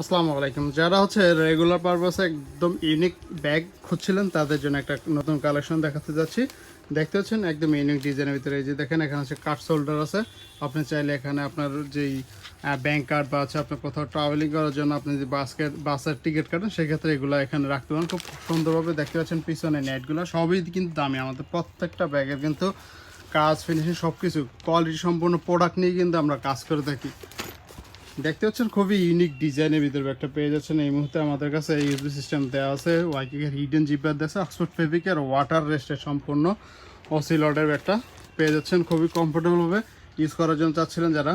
আসসালামু আলাইকুম। যারা হচ্ছে রেগুলার পারপাসে একদম ইউনিক ব্যাগ খুঁজছিলেন, তাদের জন্য একটা নতুন কালেকশন দেখাতে যাচ্ছি। দেখতে পাচ্ছেন একদম ইউনিক ডিজাইনের ভিতরে এই যে দেখেন, এখানে হচ্ছে কার্ড শোল্ডার আছে। আপনি চাইলে এখানে আপনার যেই ব্যাংক কার্ড বা আছে আপনার কোথাও ট্রাভেলিং করার জন্য আপনি যদি বাসকে বাসের টিকিট কাটেন, সেক্ষেত্রে এগুলো এখানে রাখতে পারেন। খুব সুন্দরভাবে দেখতে পাচ্ছেন পিছনে নেটগুলো সবই কিন্তু দামি। আমাদের প্রত্যেকটা ব্যাগের কিন্তু কাজ ফিনিশিং সব কিছু কোয়ালিটি সম্পূর্ণ প্রোডাক্ট নিয়ে কিন্তু আমরা কাজ করে থাকি। দেখতে পাচ্ছেন খুবই ইউনিক ডিজাইনের ভিতরে একটা পেয়ে যাচ্ছেন। এই মুহূর্তে আমাদের কাছে এই ইউএসবি সিস্টেম দেওয়া আছে। ওয়াইকিকের হিডেন জিপার দেওয়া আছে অক্সফোর্ড ফেব্রিকের ওয়াটার রেস্টের সম্পূর্ণ অসিলটের একটা পেয়ে যাচ্ছেন। খুবই কমফোর্টেবলভাবে ইউজ করার জন্য চাচ্ছিলেন যারা।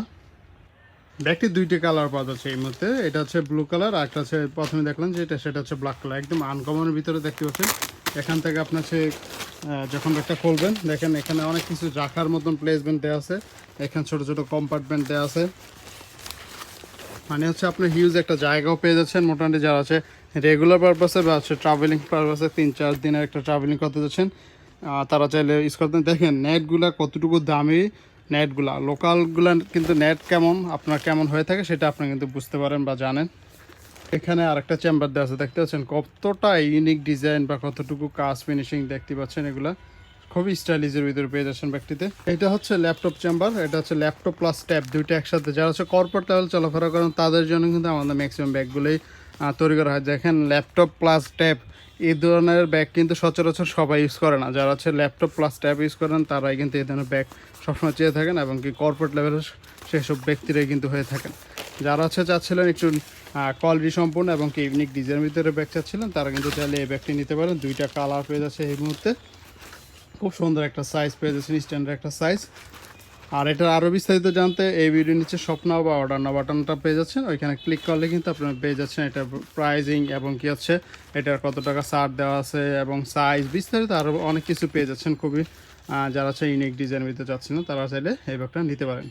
ব্যাগটি দুইটি কালার পাওয়া যাচ্ছে এই মুহূর্তে। এটা হচ্ছে ব্লু কালার আর একটা হচ্ছে প্রথমে দেখলাম যে এটা সেটা হচ্ছে ব্ল্যাক কালার একদম আনকমনের ভিতরে দেখতে পাচ্ছেন। এখান থেকে আপনার আহ, যখন ব্যাগটা খুলবেন দেখেন এখানে অনেক কিছু রাখার মতন প্লেসমেন্ট দেওয়া আছে। এখানে ছোট ছোট কম্পার্টমেন্ট দেওয়া আছে। মানে হচ্ছে আপনি হিউজ একটা জায়গাও পেয়ে যাচ্ছেন। মোটামুটি যারা আছে রেগুলার পারপাসে বা হচ্ছে ট্রাভেলিং পারপাসে তিন, চার দিনের একটা ট্রাভেলিং করতে যাচ্ছেন তারা চাইলে ইউজ করতে দেখেন নেটগুলা কতটুকু দামি নেটগুলা লোকালগুলা কিন্তু নেট কেমন, আপনার কেমন হয়ে থাকে সেটা আপনি কিন্তু বুঝতে পারেন বা জানেন। এখানে আরেকটা চেম্বার দেওয়া আছে, দেখতে পাচ্ছেন কতটা ইউনিক ডিজাইন বা কতটুকু কাজ ফিনিশিং দেখতে পাচ্ছেন এগুলা। খুবই স্টাইলিশের ভিতরে পেয়ে যাচ্ছেন ব্যাগটিতে এটা হচ্ছে ল্যাপটপ চেম্বার এটা হচ্ছে ল্যাপটপ প্লাস ট্যাব দুইটা একসাথে। যারা হচ্ছে কর্পোরেট লেভেল চলাফেরা করেন, তাদের জন্য কিন্তু আমাদের ম্যাক্সিমাম ব্যাগগুলোই তৈরি করা হয়। দেখেন ল্যাপটপ প্লাস ট্যাব এই ধরনের ব্যাগ কিন্তু সচরাচর সবাই ইউজ করে না। যারা হচ্ছে ল্যাপটপ প্লাস ট্যাব ইউজ করেন, তারাই কিন্তু এই ধরনের ব্যাগ সবসময় চেয়ে থাকেন এবং কি কর্পোরেট লেভেলের সেসব ব্যক্তিরাই কিন্তু হয়ে থাকেন। যারা হচ্ছে চাচ্ছিলেন একটু কোয়ালিটি সম্পূর্ণ এবং কি ইউনিক ডিজাইনের ভিতরে ব্যাগ চাচ্ছিলেন, তারা কিন্তু চাইলে এই ব্যাগটি নিতে পারেন। দুইটা কালার পেয়ে যাচ্ছে এই মুহূর্তে। খুব সুন্দর একটা সাইজ পেয়ে যাচ্ছেন একটা সাইজ আর এটা আরও বিস্তারিত জানতে এই ভিডিও নিচে স্বপ্ন বা অর্ডার না বাটনটা পেয়ে যাচ্ছেন। ওইখানে ক্লিক করলে কিন্তু আপনারা পেয়ে যাচ্ছেন এটা প্রাইজিং এবং কি হচ্ছে, এটার কত টাকা ছাড় দেওয়া আছে এবং সাইজ বিস্তারিত আরও অনেক কিছু পেয়ে যাচ্ছেন। খুবই যারা হচ্ছে ইউনিক ডিজাইন ভিতরে যাচ্ছেন তারা চাইলে এই ব্যাগটা নিতে পারেন।